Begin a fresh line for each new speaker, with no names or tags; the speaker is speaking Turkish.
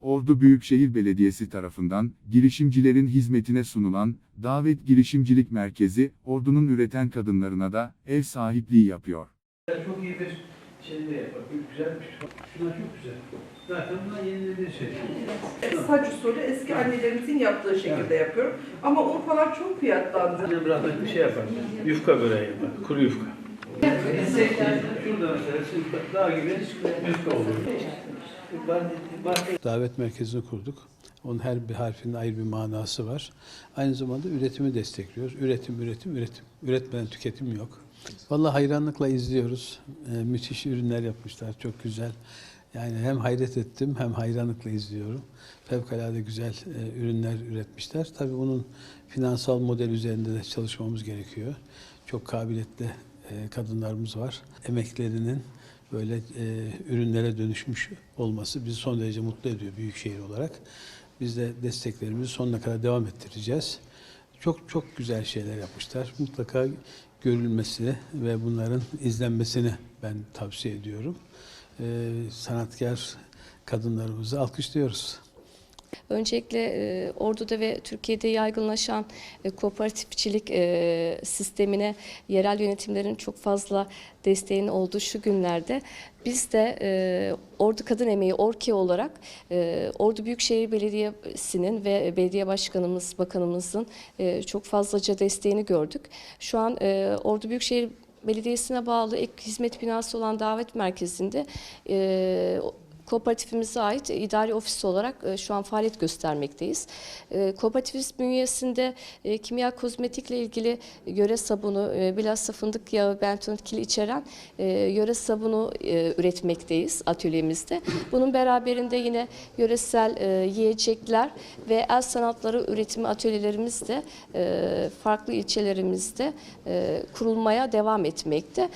Ordu Büyükşehir Belediyesi tarafından girişimcilerin hizmetine sunulan Davet Girişimcilik Merkezi, Ordu'nun üreten kadınlarına da ev sahipliği yapıyor.
Çok iyi bir şey de yapar. Güzelmiş. Şunlar çok güzel. Zaten bunlar yenilediği şey.
Saç usulü eski annelerimizin yaptığı şekilde yapıyorum. Ama un falan çok fiyatlandı.
Annem rahmetli bir şey yapar. Yufka böreği yapar. Kuru yufka.
Davet merkezini kurduk. Onun her bir harfinin ayrı bir manası var. Aynı zamanda üretimi destekliyoruz. Üretim, üretim, üretim. Üretmeden tüketim yok. Vallahi hayranlıkla izliyoruz. Ee, müthiş ürünler yapmışlar. Çok güzel. Yani hem hayret ettim hem hayranlıkla izliyorum. Fevkalade güzel e, ürünler üretmişler. Tabii bunun finansal model üzerinde de çalışmamız gerekiyor. Çok kabiliyetli kadınlarımız var. Emeklerinin böyle e, ürünlere dönüşmüş olması bizi son derece mutlu ediyor büyükşehir olarak. Biz de desteklerimizi sonuna kadar devam ettireceğiz. Çok çok güzel şeyler yapmışlar. Mutlaka görülmesini ve bunların izlenmesini ben tavsiye ediyorum. E, sanatkar kadınlarımızı alkışlıyoruz.
Öncelikle e, Ordu'da ve Türkiye'de yaygınlaşan e, kooperatifçilik e, sistemine yerel yönetimlerin çok fazla desteğinin olduğu şu günlerde biz de e, Ordu Kadın Emeği Orki olarak e, Ordu Büyükşehir Belediyesi'nin ve belediye başkanımız, bakanımızın e, çok fazlaca desteğini gördük. Şu an e, Ordu Büyükşehir Belediyesi'ne bağlı ek hizmet binası olan davet merkezinde e, Kooperatifimize ait idari ofis olarak e, şu an faaliyet göstermekteyiz. E, Kooperatifimiz bünyesinde e, kimya kozmetikle ilgili yöre sabunu, e, bilhassa fındık yağı, bentonit içeren e, yöre sabunu e, üretmekteyiz atölyemizde. Bunun beraberinde yine yöresel e, yiyecekler ve el sanatları üretimi atölyelerimiz de e, farklı ilçelerimizde e, kurulmaya devam etmekte.